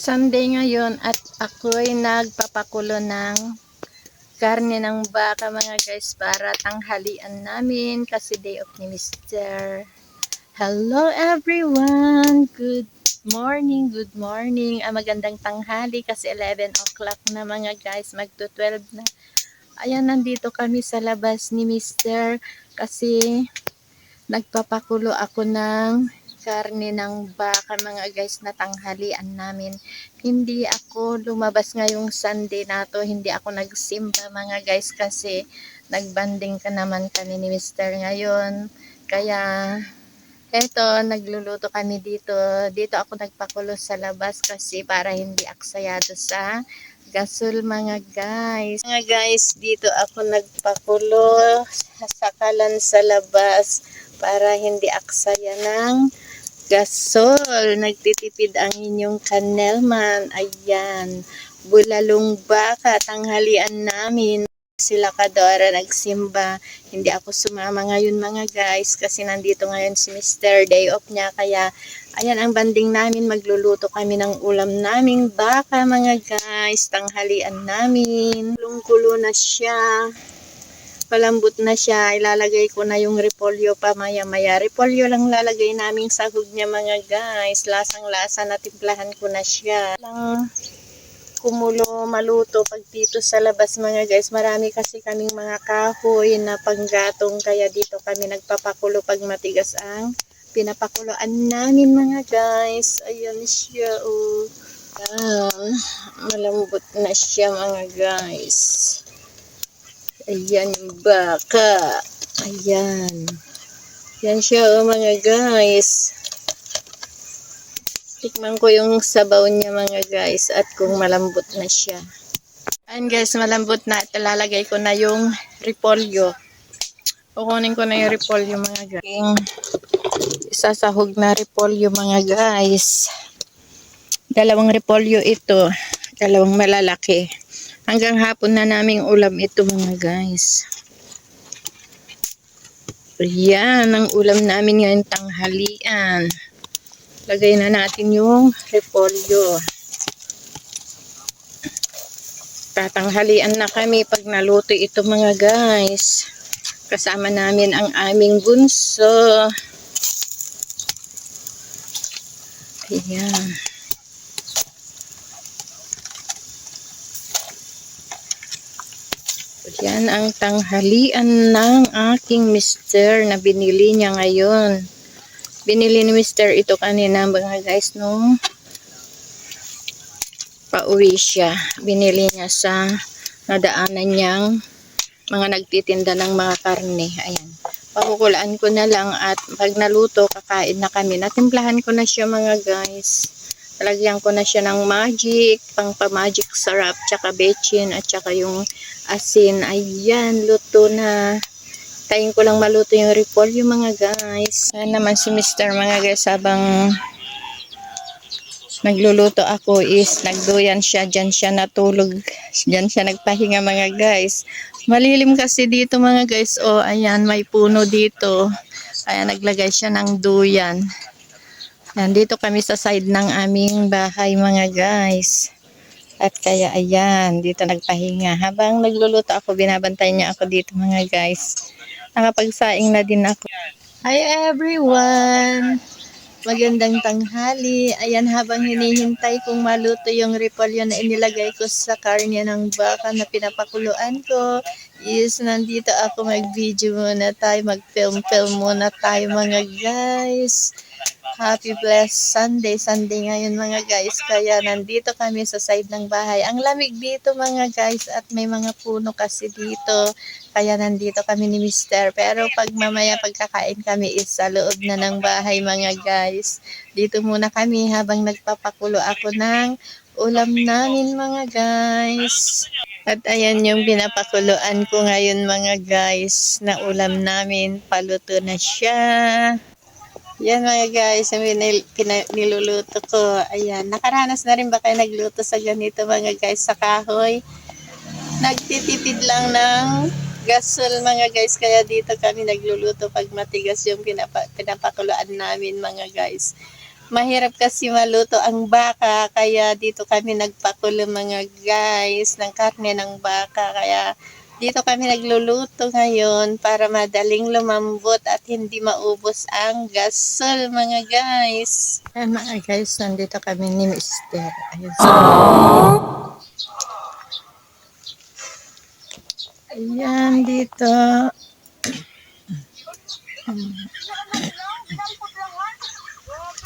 Sunday ngayon at ako'y nagpapakulo ng karne ng baka mga guys para tanghalian namin kasi day off ni Mr. Hello everyone! Good morning, good morning. Ah, magandang tanghali kasi 11 o'clock na mga guys, magto 12 na. Ayan, nandito kami sa labas ni Mr. kasi nagpapakulo ako ng karne ng baka mga guys na tanghalian namin. Hindi ako lumabas ngayong Sunday na to. Hindi ako nagsimba mga guys kasi nagbanding ka naman kami ni Mr. ngayon. Kaya eto, nagluluto kami dito. Dito ako nagpakulo sa labas kasi para hindi aksayado sa gasol mga guys. Mga guys, dito ako nagpakulo sa kalan sa labas para hindi aksaya ng gasol. Nagtitipid ang inyong kanelman. Ayan. Bulalong baka. Tanghalian namin. Sila kadora nagsimba. Hindi ako sumama ngayon mga guys kasi nandito ngayon si Mr. Day off niya. Kaya ayan ang banding namin. Magluluto kami ng ulam naming baka mga guys. Tanghalian namin. Kulong-kulo na siya palambot na siya, ilalagay ko na yung repolyo pa maya maya. Repolyo lang lalagay naming sahog niya mga guys. Lasang lasa na timplahan ko na siya. Lang kumulo maluto pag dito sa labas mga guys. Marami kasi kaming mga kahoy na panggatong kaya dito kami nagpapakulo pag matigas ang pinapakuloan namin mga guys. Ayan siya oh. Ah, malambot na siya mga guys. Ayan yung baka. Ayan. Yan siya oh, mga guys. Tikman ko yung sabaw niya mga guys at kung malambot na siya. Ayan guys, malambot na. At lalagay ko na yung repolyo. Kukunin ko na yung repolyo mga guys. Isasahog na repolyo mga guys. Dalawang repolyo ito. Dalawang malalaki. Hanggang hapon na naming ulam ito mga guys. Yan ang ulam namin ngayon tanghalian. Lagay na natin yung repolyo. Tatanghalian na kami pag naluto ito mga guys. Kasama namin ang aming bunso. Ayan. Yan ang tanghalian ng aking mister na binili niya ngayon. Binili ni mister ito kanina mga guys nung pauwi siya. Binili niya sa nadaanan niyang mga nagtitinda ng mga karne. Ayan. Pakukulaan ko na lang at pag naluto, kakain na kami. Natimplahan ko na siya mga guys. Talagyan ko na siya ng magic, pang pa-magic sarap, tsaka bechin, at tsaka yung asin. Ayan, luto na. Tayin ko lang maluto yung repolyo mga guys. Ayan naman si Mr. mga guys, habang nagluluto ako is nagduyan siya, dyan siya natulog. Dyan siya nagpahinga mga guys. Malilim kasi dito mga guys. O, ayan, may puno dito. Kaya naglagay siya ng duyan. Nandito kami sa side ng aming bahay mga guys. At kaya ayan, dito nagpahinga. Habang nagluluto ako, binabantay niya ako dito mga guys. Nakapagsaing na din ako. Hi everyone! Magandang tanghali. Ayan, habang hinihintay kong maluto yung repolyo na inilagay ko sa karne ng baka na pinapakuluan ko, is nandito ako mag-video muna tayo, mag-film-film muna tayo mga guys. Happy blessed Sunday. Sunday ngayon mga guys. Kaya nandito kami sa side ng bahay. Ang lamig dito mga guys at may mga puno kasi dito. Kaya nandito kami ni Mister. Pero pag mamaya pagkakain kami is sa loob na ng bahay mga guys. Dito muna kami habang nagpapakulo ako ng ulam namin mga guys. At ayan yung pinapakuluan ko ngayon mga guys na ulam namin. Paluto na siya. Yan mga guys, yung pina- niluluto ko. Ayan, nakaranas na rin ba kayo nagluto sa ganito mga guys sa kahoy? Nagtitipid lang ng gasol mga guys, kaya dito kami nagluluto pag matigas yung pinapa- pinapakuluan namin mga guys. Mahirap kasi maluto ang baka, kaya dito kami nagpakulo mga guys ng karne ng baka. Kaya dito kami nagluluto ngayon para madaling lumambot at hindi maubos ang gasol mga guys. Ayan mga guys, nandito kami ni Mister. Ayun sa Ayan dito.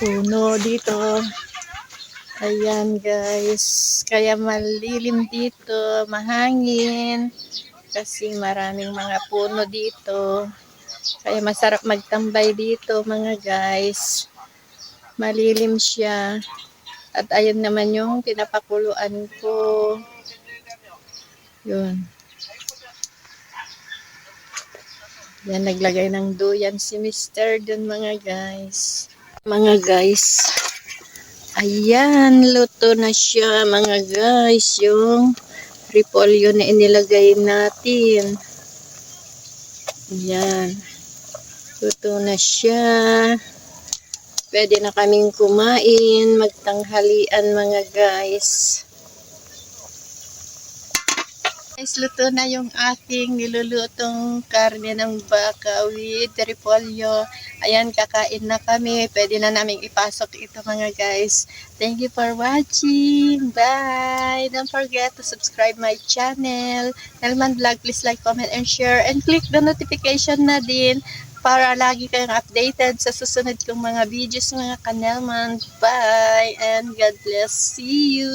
Puno dito. Ayan guys. Kaya malilim dito, mahangin. Kasi maraming mga puno dito. Kaya masarap magtambay dito mga guys. Malilim siya. At ayun naman yung pinapakuluan ko. Yun. Yan, naglagay ng duyan si Mister dun mga guys. Mga guys. Ayan, luto na siya mga guys. Yung repolyo na inilagay natin. Ayan. Luto na siya. Pwede na kaming kumain, magtanghalian mga guys. Guys, luto na yung ating nilulutong karne ng baka with repolyo. Ayan, kakain na kami. Pwede na namin ipasok ito mga guys. Thank you for watching. Bye! Don't forget to subscribe my channel. Nelman Vlog, please like, comment, and share. And click the notification na din para lagi kayong updated sa susunod kong mga videos mga kanelman. Bye! And God bless. See you!